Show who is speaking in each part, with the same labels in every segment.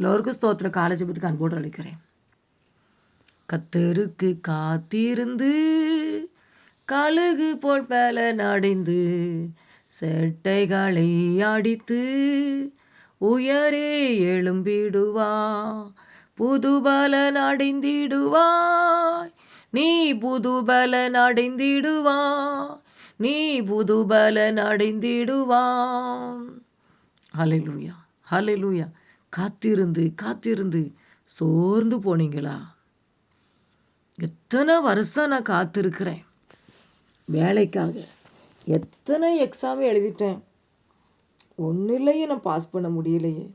Speaker 1: எல்லோருக்கும் ஸ்தோத்திர பற்றி அன்போடு அழைக்கிறேன். கத்தருக்கு காத்திருந்து கழுகு போல் மேல நடைந்து செட்டைகளை அடித்து உயரே எழும்பிடுவா புது பலன் அடைந்திடுவாய் நீ புது பலன் அடைந்திடுவாய் நீ புது பலன் அடைந்திடுவான் ஹalleluya ஹalleluya. காத்திருந்து காத்திருந்து சோர்ந்து போனீங்களா? எத்தனை வருஷம் நான் காத்திருக்கிறேன். வேலைக்காக எத்தனை எக்ஸாம் எழுதிட்டேன். ஒன்றும் இல்லையே நான் பாஸ் பண்ண முடியலையே.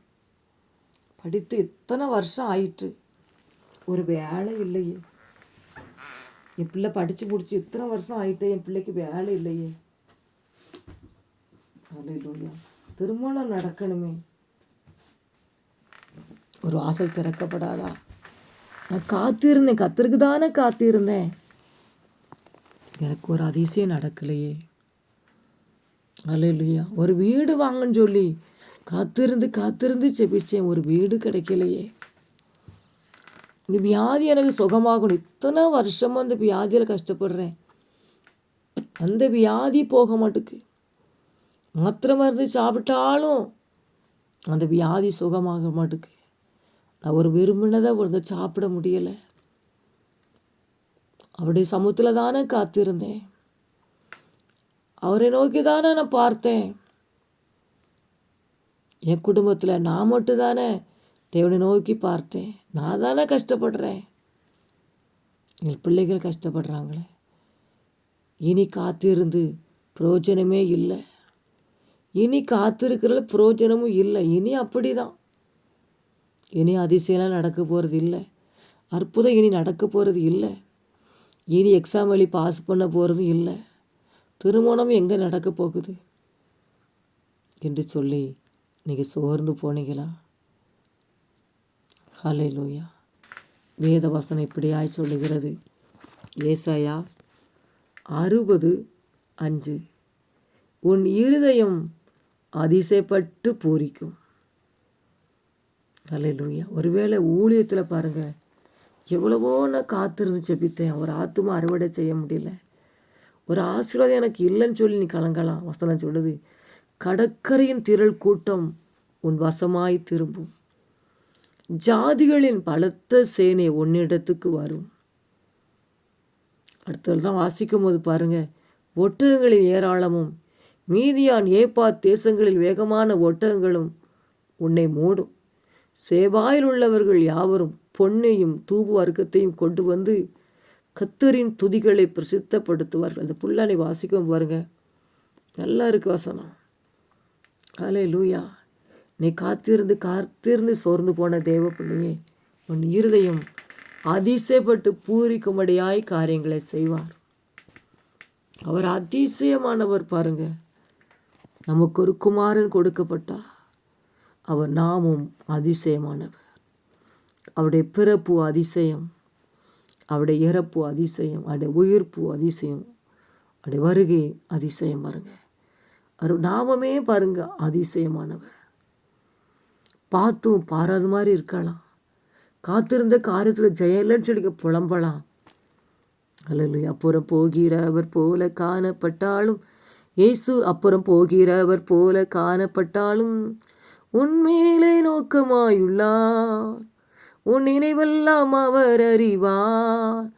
Speaker 1: படித்து எத்தனை வருஷம் ஆயிட்டு ஒரு வேலை இல்லையே. என் பிள்ளை படித்து முடிச்சு எத்தனை வருஷம் ஆயிட்டே என் பிள்ளைக்கு வேலை இல்லையே. அது இல்லையா திருமணம் நடக்கணுமே. ஒரு வாசல் திறக்கப்படாதா? நான் காத்திருந்தேன் கத்திருக்கு தானே காத்திருந்தேன். எனக்கு ஒரு அதிசயம் நடக்கலையே. அல்லையா ஒரு வீடு வாங்கன்னு சொல்லி காத்திருந்து காத்திருந்து செபிச்சேன். ஒரு வீடு கிடைக்கலையே. இந்த வியாதி எனக்கு சுகமாகணும். இத்தனை வருஷமாக அந்த வியாதியில் கஷ்டப்படுறேன். அந்த வியாதி போக மாட்டுக்கு. மாத்திரை மருந்து சாப்பிட்டாலும் அந்த வியாதி சுகமாக மாட்டுக்கு. நான் ஒரு விரும்பினதை ஒழுங்க சாப்பிட முடியலை. அவருடைய சமூகத்தில் தானே காத்திருந்தேன். அவரை நோக்கி தானே நான் பார்த்தேன். என் குடும்பத்தில் நான் மட்டும் தானே தேவனை நோக்கி பார்த்தேன். நான் தானே கஷ்டப்படுறேன். எங்கள் பிள்ளைகள் கஷ்டப்படுறாங்களே. இனி காத்திருந்து பிரயோஜனமே இல்லை. இனி காத்திருக்கிறதுல பிரயோஜனமும் இல்லை. இனி அப்படி தான் இனி அதிசயம்லாம் நடக்க போகிறது இல்லை. அற்புதம் இனி நடக்க போகிறது இல்லை. இனி எக்ஸாம் வழி பாஸ் பண்ண போகிறதும் இல்லை. திருமணம் எங்கே நடக்க போகுது? என்று சொல்லி நீங்கள் சோர்ந்து போனீங்களா? ஹலே லூயா வேத வசனம் இப்படியாய் சொல்லுகிறது. ஏசாயா அறுபது அஞ்சு. உன் இருதயம் அதிசயப்பட்டு பூரிக்கும். அல்லேலூயா ஒருவேளை ஊழியத்தில் பாருங்கள் எவ்வளவோ நான் காத்திருந்து ஜெபித்தேன். ஒரு ஆத்துமா அறுவடை செய்ய முடியல. ஒரு ஆசீர்வாதம் எனக்கு இல்லைன்னு சொல்லி நீ கலங்கலாம். வசனம் சொல்லுது கடற்கரையின் திரள் கூட்டம் உன் வசமாய் திரும்பும். ஜாதிகளின் பலத்த சேனை ஒன்னிடத்துக்கு வரும். அடுத்ததான் வாசிக்கும் போது பாருங்க ஒட்டகங்களின் ஏராளமும் மீதியான் ஏப்பா தேசங்களில் வேகமான ஒட்டகங்களும் உன்னை மூடும். சேவாயில் உள்ளவர்கள் யாவரும் பொன்னையும் தூபு வர்க்கத்தையும் கொண்டு வந்து கத்தரின் துதிகளை பிரசித்தப்படுத்துவார்கள். அந்த புல்லானை வாசிக்கும் பாருங்க. நல்லா இருக்கு வசனம். அலே லூயா நீ காத்திருந்து காத்திருந்து சோர்ந்து போன தேவ பிள்ளையே உன் இருதயம் அதிசயப்பட்டு பூரிக்கும்படியாய் காரியங்களை செய்வார். அவர் அதிசயமானவர் பாருங்க. நமக்கு ஒரு குமாரன் கொடுக்கப்பட்டா அவர் நாமும் அதிசயமானவர். அவருடைய பிறப்பு அதிசயம் அவருடைய இறப்பு அதிசயம் அவருடைய உயிர்ப்பு அதிசயம் அவருடைய வருகை அதிசயம் பாருங்க. அவர் நாமமே பாருங்க அதிசயமானவர். பார்த்தும் பாராத மாதிரி இருக்கலாம். காத்திருந்த காரியத்தில் ஜெயம் இல்லைன்னு சொல்லி புலம்பலாம். அல்ல அப்புறம் போகிறவர் போல காணப்பட்டாலும் இயேசு அப்புறம் போகிறவர் போல காணப்பட்டாலும் உன்மேலே நோக்கமாயுள்ளார். உன் நினைவெல்லாம் அவர் அறிவார்.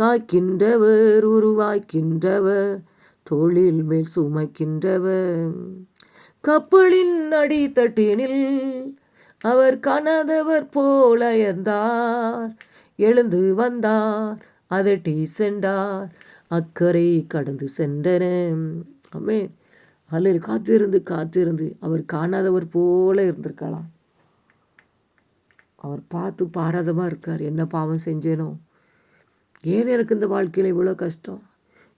Speaker 1: காக்கின்றவர் உருவாக்கின்றவர் தொழில் மேல் சுமக்கின்றவர். கப்பலின் அடித்தட்டினில் அவர் கனதவர் போல இருந்தார் எழுந்து வந்தார் அதட்டி சென்றார். அக்கறை கடந்து சென்றன அமே அல்ல காத்திருந்து காத்திருந்து அவர் காணாதவர் போல இருந்திருக்கலாம். அவர் பார்த்து பாராதமாக இருக்கார். என்ன பாவம் செஞ்சேனோ. ஏன் எனக்கு இந்த வாழ்க்கையில் இவ்வளோ கஷ்டம்?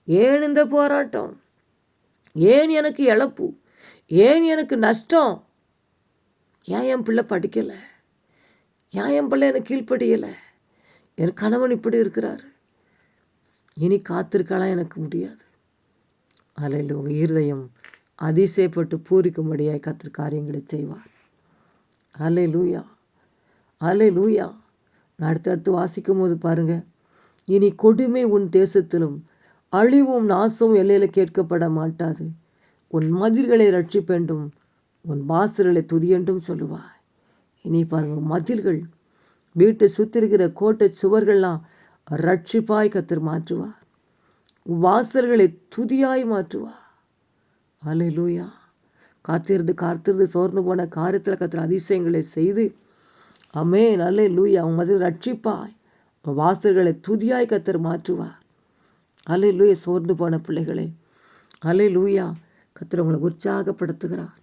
Speaker 1: ஏன் இந்த போராட்டம்? ஏன் எனக்கு இழப்பு? ஏன் எனக்கு நஷ்டம்? ஏன் என் பிள்ளை படிக்கலை? ஏன் என் பிள்ளை எனக்கு கீழ்ப்படியலை? என் கணவன் இப்படி இருக்கிறார். இனி காத்திருக்கலாம் எனக்கு முடியாது. அதில் உங்கள் இருதயம் அதிசயப்பட்டு பூரிக்கும்படியாய் கத்திர காரியங்களை செய்வார். அலை லூயா அலை லூயா நான் அடுத்தடுத்து வாசிக்கும் போது பாருங்கள் இனி கொடுமை உன் தேசத்திலும் அழிவும் நாசமும் எல்லையில் கேட்கப்பட மாட்டாது. உன் மதில்களை ரட்சிப்பேண்டும் உன் வாசல்களை துதியென்றும் சொல்லுவாய். இனி பாருங்க மதில்கள் வீட்டை சுற்றிருக்கிற கோட்டை சுவர்கள்லாம் ரட்சிப்பாய் கத்தர் மாற்றுவார். வாசல்களை துதியாய் மாற்றுவார். அலை லூயா காத்திருந்து காத்திருந்து சோர்ந்து போன காரியத்தில் கத்திர அதிசயங்களை செய்து. அமே நல்ல லூயா அவன் மதில் ரட்சிப்பாய். வாசல்களை துதியாய் கத்தர் மாற்றுவார். அலை லூயா சோர்ந்து போன பிள்ளைகளே. அலை லூயா கத்தர் உங்களை உற்சாகப்படுத்துகிறார்.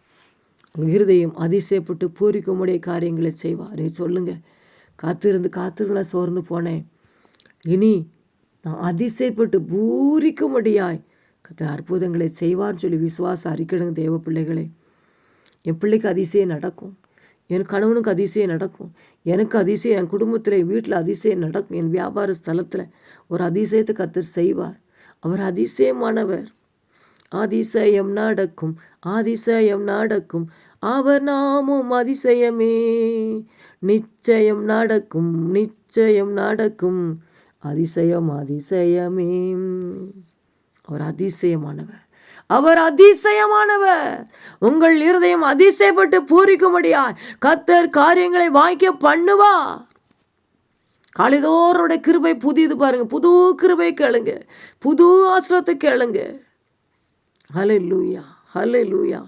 Speaker 1: உங்கள் இருதயம் அதிசயப்பட்டு பூரிக்கும்படிய காரியங்களை செய்வார். நீ சொல்லுங்கள் காத்திருந்து காத்திருந்து நான் சோர்ந்து போனேன். இனி நான் அதிசயப்பட்டு பூரிக்கும்படியாய் கத்த அற்புதங்களை செய்வார்னு சொல்லி விசுவாசம் அறிக்கிடுங்க தேவ பிள்ளைகளே. என் பிள்ளைக்கு அதிசயம் நடக்கும். என் கணவனுக்கு அதிசயம் நடக்கும். எனக்கு அதிசயம் என் குடும்பத்தில் வீட்டில் அதிசயம் நடக்கும். என் வியாபார ஸ்தலத்தில் ஒரு அதிசயத்தை கத்தர் செய்வார். அவர் அதிசயமானவர். அதிசயம் நடக்கும் அதிசயம் நடக்கும். அவர் நாமும் அதிசயமே. நிச்சயம் நடக்கும் நிச்சயம் நடக்கும். அதிசயம் அதிசயமே. அவர் அதிசயமானவர். அவர் அதிசயமானவர். உங்கள் இருதயம் அதிசயப்பட்டு பூரிக்கும்படியா கத்தர் காரியங்களை வாய்க்க பண்ணுவா காலைதோரோட கிருபை புதியது பாருங்க. புது கிருபை கேளுங்க. புது ஆசிரத்தை கேளுங்க. ஹலே லூயா ஹலே லூயா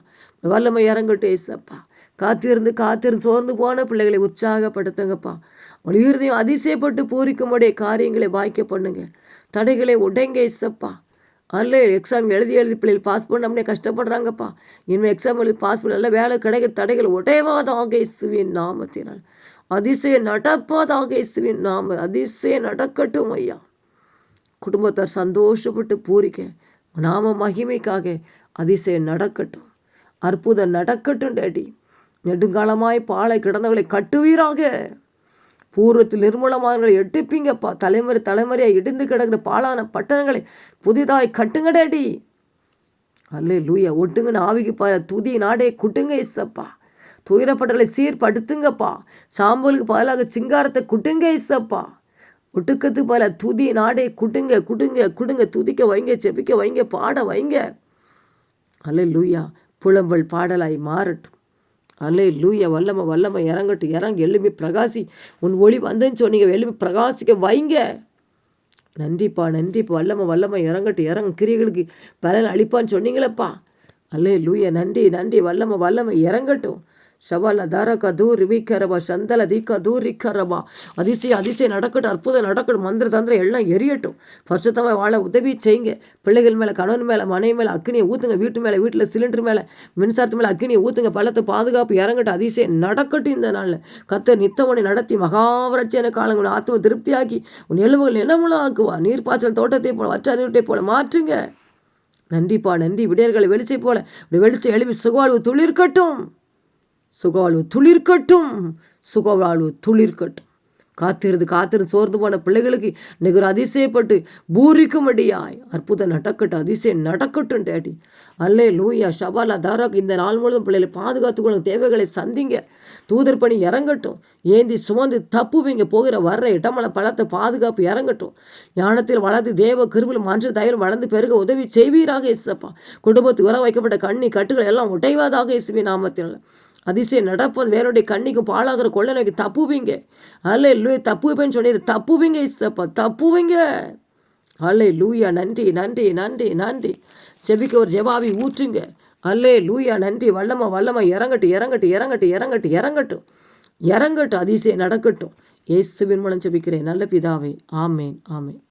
Speaker 1: வல்லமை இறங்கட்டும் ஏசப்பா. காத்திருந்து காத்திருந்து சோர்ந்து போன பிள்ளைகளை உற்சாகப்படுத்துங்கப்பா. உங்கள் இருதயம் அதிசயப்பட்டு பூரிக்கும்படிய காரியங்களை வாய்க்க பண்ணுங்க. தடைகளை உடைங்க இசப்பா அல்ல எக்ஸாம் எழுதி எழுதி பிள்ளைகள் பாஸ் பண்ண கஷ்டப்படுறாங்கப்பா. இனிமேல் எக்ஸாம் எழுதி பாஸ் பண்ண வேலை கிடைக்கிற தடைகள் உடையவாதாக இசுவின் நாமத்தினால். அதிசயம் நடப்பாதாக இசுவின் நாம அதிசயம் நடக்கட்டும் ஐயா. குடும்பத்தார் சந்தோஷப்பட்டு பூரிக்க நாம மகிமைக்காக அதிசயம் நடக்கட்டும். அற்புதம் நடக்கட்டும் டேடி. நெடுங்காலமாய் பாலை கிடந்தவர்களை கட்டுவீராக. பூர்வத்தில் நிர்மூலமானவர்களை எடுப்பீங்கப்பா. தலைமுறை தலைமுறையாக இடிந்து கிடக்கிற பாலான பட்டணங்களை புதிதாய் கட்டுங்கடாடி. அல்ல லூயா ஒட்டுங்கன்னு ஆவிக்கு பா துதி நாடே குட்டுங்க இசப்பா. துயரப்பட்டலை சீர்படுத்துங்கப்பா. சாம்பலுக்கு பதிலாக சிங்காரத்தை குட்டுங்க இசப்பா. ஒட்டுக்கத்துக்கு பல துதி நாடே குட்டுங்க குடுங்க குடுங்க. துதிக்க வைங்க செபிக்க வைங்க பாட வைங்க. அல்ல லூயா புலம்பல் பாடலாய் மாறட்டும். அல்லே லூய வல்லமை வல்லமை இறங்கட்டும் இறங்கி எலும்பி பிரகாசி. உன் ஒளி வந்தேன்னு சொன்னீங்க எலும்பி பிரகாசிக்க வைங்க. நன்றிப்பா நன்றிப்பா வல்லமை வல்லமை இறங்கட்டும் இறங்க. கிரிகளுக்கு பலன் அளிப்பான்னு சொன்னீங்களப்பா. அல்லே லூய நன்றி நன்றி வல்லமை வல்லமை இறங்கட்டும். சவால் தர கதூர் விக்கரவா சந்தல தீக்க தூரிக்கரவா அதிசயம் அதிசயம் நடக்கட்டும் அற்புதம் நடக்கட்டும் மந்திர தந்திர எல்லாம் எரியட்டும் பரிசுத்தமாக வாழ உதவி செய்யுங்க பிள்ளைகள் மேலே கணவன் மேலே மனைவி மேலே அக்னியை ஊற்றுங்க வீட்டு மேலே வீட்டில் சிலிண்டர் மேலே மின்சாரத்து மேலே அக்னியை ஊற்றுங்க பழத்தை பாதுகாப்பு இறங்கட்டும் அதிசயம் நடக்கட்டும் இந்த நாளில் கத்தை நித்தவனை நடத்தி மகாவரட்சியான காலங்கள் ஆத்ம திருப்தியாக்கி உன் எலும்புகள் நிலமுலாம் ஆக்குவா நீர்ப்பாய்ச்சல் தோட்டத்தை போல வற்ற நீட்டை போல மாற்றுங்க நன்றிப்பா நன்றி விடியர்களை வெளிச்சை போல வெளிச்சம் எழுப்பி சுகாழ்வு துளிர்க்கட்டும் சுகவாழ்வு துளிர்க்கட்டும் சுகவாழ்வு துளிர்க்கட்டும். காத்திருந்து காத்திருந்து சோர்ந்து போன பிள்ளைகளுக்கு நிகர் அதிசயப்பட்டு பூரிக்கும்படியாய் அற்புதம் நடக்கட்டும் அதிசயம் நடக்கட்டும் டேட்டி அல்லே லூயா ஷபாலா தாராக்கு இந்த நாள் முழுவதும் பிள்ளைகளை பாதுகாத்துக்கொள்ளும் தேவைகளை சந்திங்க. தூதர் பணி இறங்கட்டும். ஏந்தி சுமந்து தப்புவீங்க போகிற வர்ற இடமல பழத்தை பாதுகாப்பு இறங்கட்டும். ஞானத்தில் வளர்ந்து தேவ கிருவில் மன்ற தயிரும் வளர்ந்து பெருக உதவி செய்வீராக இசப்பா குடும்பத்துக்கு உரம் வைக்கப்பட்ட கண்ணி கட்டுகள் எல்லாம் உடைவாதாக இசுவி நாமத்தில். அதிசயம் நடப்பது வேறோடைய கண்ணிக்கும் பாழாகிற கொள்ளனைக்கு தப்புவீங்க. அல்ல லூ தப்புவேன்னு சொன்னீர் தப்புவீங்க இசப்பா தப்புவீங்க. அல்லே லூயா நன்றி நன்றி நன்றி நன்றி. செபிக்க ஒரு ஜெவாவி ஊற்றுங்க. அல்லே லூயா நன்றி. வல்லமா வல்லமா இறங்கட்டு இறங்கட்டு இறங்கட்டு இறங்கட்டு இறங்கட்டும். இறங்கட்டும் அதிசயம் நடக்கட்டும். ஏசுவின் மூலம் செபிக்கிறேன். நல்ல பிதாவே ஆமேன் ஆமேன்.